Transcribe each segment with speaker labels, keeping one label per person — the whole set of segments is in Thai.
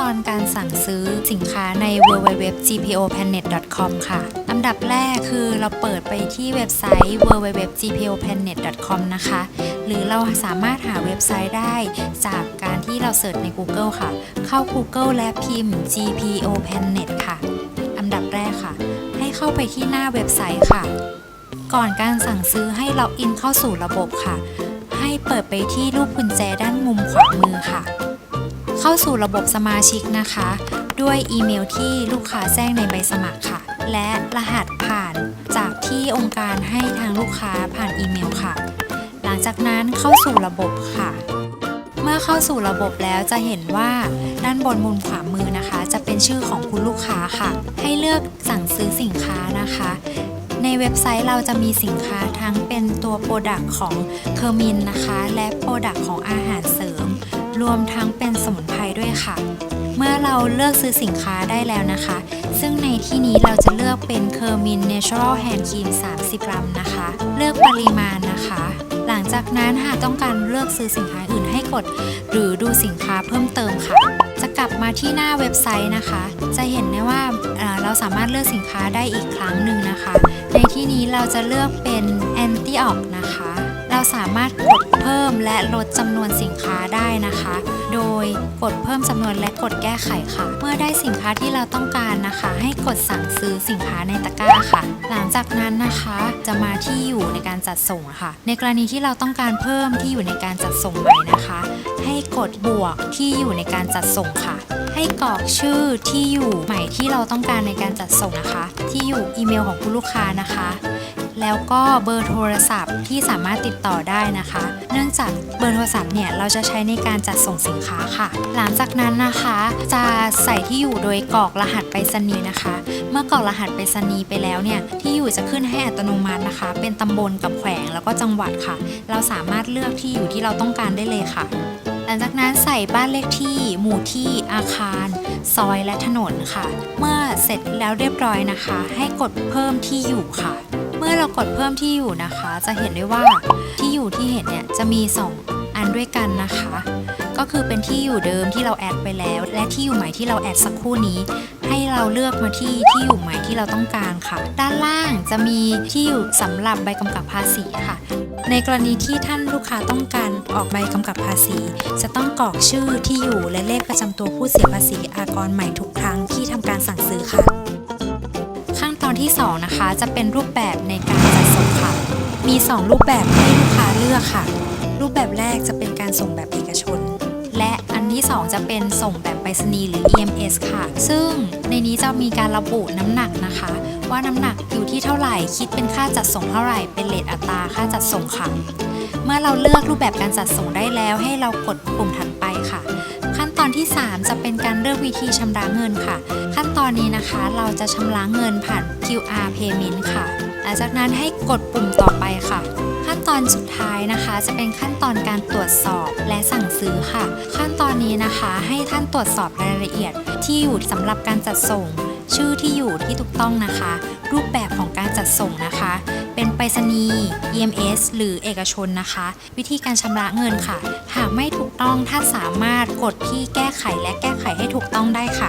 Speaker 1: ตอนการสั่งซื้อสินค้าใน www.gpoplanet.com ค่ะ อันดับแรกคือเราเปิดไปที่เว็บไซต์ www.gpoplanet.com นะคะ หรือเราสามารถหาเว็บไซต์ได้จากการที่เราเสิร์ชใน Google ค่ะ เข้า Google และพิมพ์ gpoplanet ค่ะ อันดับแรกค่ะ ให้เข้าไปที่หน้าเว็บไซต์ค่ะ ก่อนการสั่งซื้อให้ล็อกอินเข้าสู่ระบบค่ะ ให้เปิดไปที่รูปกุญแจด้านมุมขวามือค่ะ เข้าสู่ระบบสมาชิกนะคะ ด้วยอีเมลที่ลูกค้าแจ้งในใบสมัครค่ะ และรหัสผ่านจากที่องค์การให้ทางลูกค้าผ่านอีเมลค่ะ หลังจากนั้นเข้าสู่ระบบค่ะเมื่อเข้าสู่ระบบแล้วจะเห็นว่าด้านบนมุมขวามือนะคะ จะเป็นชื่อของคุณลูกค้าค่ะ ให้เลือกสั่งซื้อสินค้านะคะ ในเว็บไซต์เราจะมีสินค้าทั้งเป็นตัวโปรดักต์ของเคอร์มินนะคะ และโปรดักต์ของอาหารเสริม รวมทั้งเป็นสมุนไพรด้วยค่ะ เมื่อเราเลือกซื้อสินค้าได้แล้วนะคะ ซึ่งในที่นี้เราจะเลือกเป็นเคอร์มินเนเชอรัลแฮนด์ครีม30 กรัมนะคะ เลือกปริมาณนะคะ หลังจากนั้นหากต้องการเลือกซื้อสินค้าอื่นให้กด หรือดูสินค้าเพิ่มเติมค่ะ จะกลับมาที่หน้าเว็บไซต์นะคะ จะเห็นได้ว่าเราสามารถเลือกสินค้าได้อีกครั้งหนึ่งนะคะ ในที่นี้เราจะเลือกเป็น anti o x นะคะ เราสามารถกดเพิ่มและลดจำนวนสินค้าได้นะคะ โดยกดเพิ่มจำนวนและกดแก้ไขค่ะ เมื่อได้สินค้าที่เราต้องการนะคะ ให้กดสั่งซื้อสินค้าในตะกร้าค่ะ หลังจากนั้นนะคะจะมาที่อยู่ในการจัดส่งค่ะ ในกรณีที่เราต้องการเพิ่มที่อยู่ในการจัดส่งใหม่นะคะ ให้กดบวกที่อยู่ในการจัดส่งค่ะ ให้กรอกชื่อที่อยู่ใหม่ที่เราต้องการในการจัดส่งนะคะ ที่อยู่อีเมลของคุณลูกค้านะคะ แล้วก็เบอร์โทรศัพท์ที่สามารถติดต่อได้นะคะ เนื่องจากเบอร์โทรศัพท์เนี่ยเราจะใช้ในการจัดส่งสินค้าค่ะ หลังจากนั้นนะคะจะใส่ที่อยู่โดยกรอกรหัสไปรษณีย์นะคะ เมื่อกรอกรหัสไปรษณีย์ไปแล้วเนี่ยที่อยู่จะขึ้นให้อัตโนมัตินะคะ เป็นตำบลกับแขวงแล้วก็จังหวัดค่ะ เราสามารถเลือกที่อยู่ที่เราต้องการได้เลยค่ะหลังจากนั้นใส่บ้านเลขที่ หมู่ที่ อาคาร ซอยและถนนค่ะ เมื่อเสร็จแล้วเรียบร้อยนะคะ ให้กดเพิ่มที่อยู่ค่ะ มื่อเรากดเพิ่มที่อยู่นะคะ จะเห็นได้ว่าที่อยู่ที่เห็นเนี่ยจะมี 2 อันด้วยกันนะคะ ก็คือเป็นที่อยู่เดิมที่เราแอดไปแล้ว และที่อยู่ใหม่ที่เราแอดสักครู่นี้ ให้เราเลือกมาที่ที่อยู่ใหม่ที่เราต้องการค่ะ ด้านล่างจะมีที่อยู่สำหรับใบกำกับภาษีค่ะในกรณีที่ท่านลูกค้าต้องการออกใบกำกับภาษี จะต้องกรอกชื่อที่อยู่และเลขประจำตัวผู้เสียภาษีอากรใหม่ทุกครั้งที่ทำการสั่งซื้อค่ะ ที่ 2 นะคะ จะเป็นรูปแบบในการจัดส่งค่ะ มี 2 รูปแบบให้ลูกค้าเลือกค่ะ รูปแบบแรกจะเป็นการส่งแบบเอกชน และอันที่ 2 จะเป็นส่งแบบไปรษณีย์หรือ EMS ค่ะ ซึ่งในนี้จะมีการระบุน้ำหนักนะคะ ว่าน้ำหนักอยู่ที่เท่าไหร่ คิดเป็นค่าจัดส่งเท่าไหร่ เป็นเลทอัตราค่าจัดส่งค่ะ เมื่อเราเลือกรูปแบบการจัดส่งได้แล้ว ให้เรากดปุ่มถัดไปค่ะ อนที่ 3 จะเป็นการเลือกวิธีชำระเงินค่ะ ขั้นตอนนี้นะคะเราจะชำระเงินผ่าน QR payment ค่ะ หลังจากนั้นให้กดปุ่มต่อไปค่ะ ขั้นตอนสุดท้ายนะคะ จะเป็นขั้นตอนการตรวจสอบและสั่งซื้อค่ะ ขั้นตอนนี้นะคะให้ท่านตรวจสอบรายละเอียดที่อยู่สำหรับการจัดส่ง ชื่อที่อยู่ที่ถูกต้องนะคะ รูปแบบของการจัดส่งนะคะ เป็นไปรษณีย์ EMS หรือเอกชนนะคะ วิธีการชำระเงินค่ะ หากไม่ถูกต้องท่านสามารถกดที่แก้ไขและแก้ไขให้ถูกต้องได้ค่ะ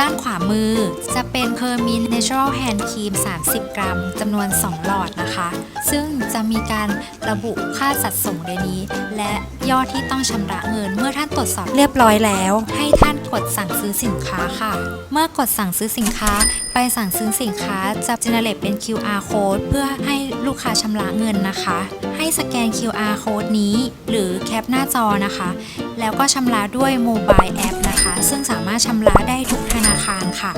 Speaker 1: ด้านขวามือจะเป็นเคอร์มิน Natural Hand Cream 30 กรัมจำนวน 2 หลอดนะคะ ซึ่งจะมีการระบุค่าจัดส่งในนี้ และยอดที่ต้องชำระเงิน เมื่อท่านตรวจสอบเรียบร้อยแล้ว ให้ท่านกดสั่งซื้อสินค้าค่ะ เมื่อกดสั่งซื้อสินค้า ไปสั่งซื้อสินค้าจะ generate เป็น QR code เพื่อให้ลูกค้าชำระเงินนะคะ ให้สแกน QR code นี้ หรือแคปหน้าจอนะคะ แล้วก็ชำระด้วยโมบายแอปนะคะ ซึ่งสามารถชำระได้ทุกธนาคารค่ะ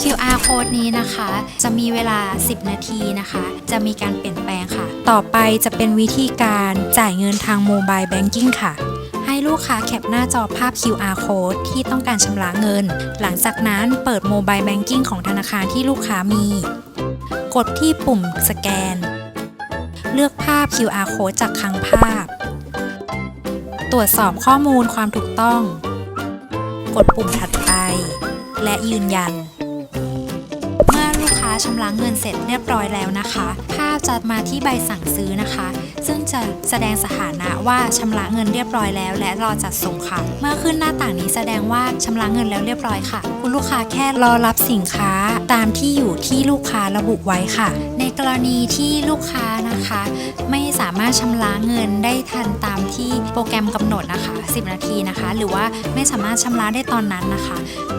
Speaker 1: QR code นี้นะคะ จะมีเวลา 10 นาทีนะคะ จะมีการเปลี่ยนแปลงค่ะ ต่อไปจะเป็นวิธีการจ่ายเงินทางโมบายแบงกิ้งค่ะ ให้ลูกค้าแคปหน้าจอภาพ QR code ที่ต้องการชำระเงิน หลังจากนั้นเปิดโมบายแบงกิ้งของธนาคารที่ลูกค้ามี กดที่ปุ่มสแกน เลือกภาพ QR code จากคลังภาพ ตรวจสอบข้อมูลความถูกต้อง กดปุ่มถัดไป และยืนยัน เมื่อลูกค้าชำระเงินเสร็จเรียบร้อยแล้วนะคะ ภาพจะมาที่ใบสั่งซื้อนะคะ ซึ่งจะแสดงสถานะว่าชำระเงินเรียบร้อยแล้ว และรอจัดส่งค่ะ เมื่อขึ้นหน้าต่างนี้แสดงว่าชำระเงินแล้วเรียบร้อยค่ะ คุณลูกค้าแค่รอรับสินค้าตามที่อยู่ที่ลูกค้าระบุไว้ค่ะ ในกรณีที่ลูกค้านะคะ ชำระเงินได้ทันตามที่โปรแกรมกำหนดนะคะ 10 นาทีนะคะ หรือว่าไม่สามารถชำระได้ตอนนั้นนะคะ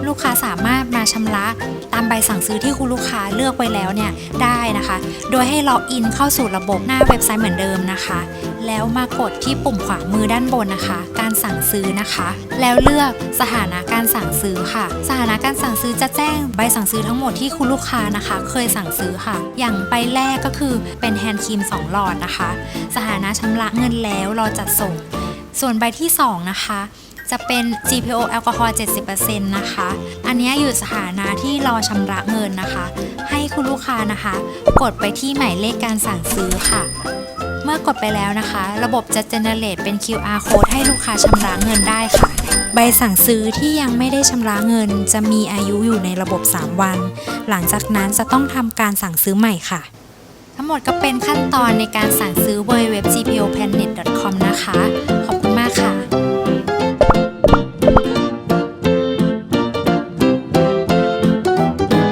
Speaker 1: ลูกค้าสามารถมาชำระตามใบสั่งซื้อที่คุณลูกค้าเลือกไว้แล้วเนี่ยได้นะคะ โดยให้ล็อกอินเข้าสู่ระบบหน้าเว็บไซต์เหมือนเดิมนะคะ แล้วมากดที่ปุ่มขวามือด้านบนนะคะ การสั่งซื้อนะคะ แล้วเลือกสถานะการสั่งซื้อค่ะ สถานะการสั่งซื้อจะแจ้งใบสั่งซื้อทั้งหมดที่คุณลูกค้านะคะ เคยสั่งซื้อค่ะ อย่างใบแรกก็คือเป็นแฮนด์ครีม2หลอดนะคะสถานะชำระเงินแล้วรอจัดส่ง ส่วนใบที่ 2 นะคะ จะเป็น GPO แอลกอฮอล์70%นะคะ อันนี้อยู่สถานะที่รอชำระเงินนะคะ ให้คุณลูกค้านะคะ กดไปที่หมายเลขการสั่งซื้อค่ะ เมื่อกดไปแล้วนะคะ ระบบจะ generate เป็น QR code ให้ลูกค้าชำระเงินได้ค่ะใบสั่งซื้อที่ยังไม่ได้ชำระเงิน จะมีอายุอยู่ในระบบ 3 วัน หลังจากนั้นจะต้องทำการสั่งซื้อใหม่ค่ะ ทั้งหมดก็เป็นขั้นตอนในการสั่งซื้อบนเว็บ gpoplanet.com นะคะ ขอบคุณมากค่ะ